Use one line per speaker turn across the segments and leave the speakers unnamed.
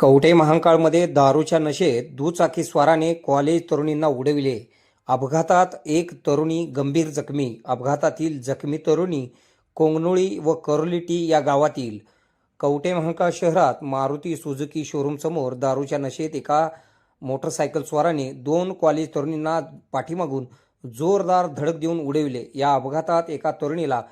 कवठे महांकाळमध्ये दारूच्या नशेत दुचाकी स्वाराने कॉलेज तरुणींना उडविले. अपघातात एक तरुणी गंभीर जखमी. अपघातातील जखमी तरुणी कोंगनोळी व करोलिटी या गावातील. कवठे महांकाळ शहरात मारुती सुझुकी शोरूमसमोर दारूच्या नशेत एका मोटरसायकल स्वाराने दोन कॉलेज तरुणींना पाठीमागून जोरदार धडक देऊन उडविले. या अपघातात एका तरुणीला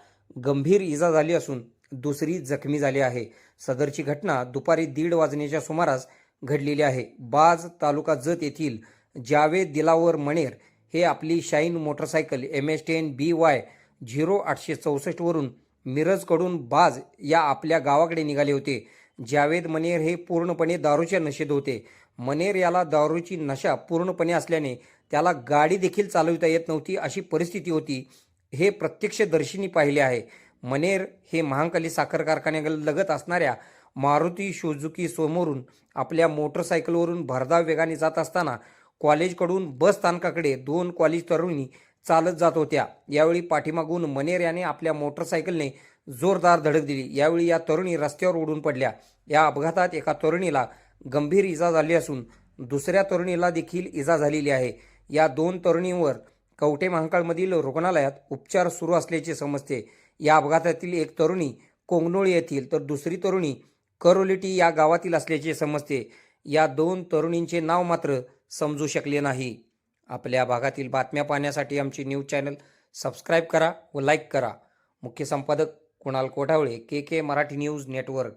गंभीर इजा झाली असून दुसरी जखमी झाली आहे. सदरची घटना दुपारी दीड वाजण्याच्या सुमारास घडलेली आहे. बाज तालुका जत येथील जावेद दिलावर मणेर हे आपली Shine motorcycle M S ten B Y zero आठशे चौसष्टवरून मिरजकडून बाज या आपल्या गावाकडे निघाले होते. जावेद मनेर हे पूर्णपणे दारूच्या नशेत होते. मनेर याला दारूची नशा पूर्णपणे असल्याने त्याला गाडी देखील चालविता येत नव्हती अशी परिस्थिती होती. हे प्रत्यक्षदर्शींनी पाहिले आहे. मनेर हे महांकाली साखर कारखान्यालगत असणाऱ्या मारुती सुझुकी समोरून आपल्या मोटरसायकलवरून भरधाव वेगाने जात असताना कॉलेजकडून बस स्थानकाकडे दोन कॉलेज तरुणी चालत जात होत्या. यावेळी पाठीमागून मनेर याने आपल्या मोटरसायकलने जोरदार धडक दिली. यावेळी या तरुणी रस्त्यावर उडून पडल्या. या अपघातात एका तरुणीला गंभीर इजा झाली असून दुसऱ्या तरुणीला देखील इजा झालेली आहे. या दोन तरुणींवर कवठे महांकाळमधील रुग्णालयात उपचार सुरू असल्याचे समजते. या अपघातातील एक तरुणी कोंगनोळी येथील तर दुसरी तरुणी करोलिटी या गावातील असल्याचे समजते. या दोन तरुणींचे नाव मात्र समजू शकले नाही. आपल्या भागातील बातम्या पाहण्यासाठी आमची न्यूज चॅनल सबस्क्राईब करा व लाईक करा. मुख्य संपादक Kunal Kothawale K K Marathi news network.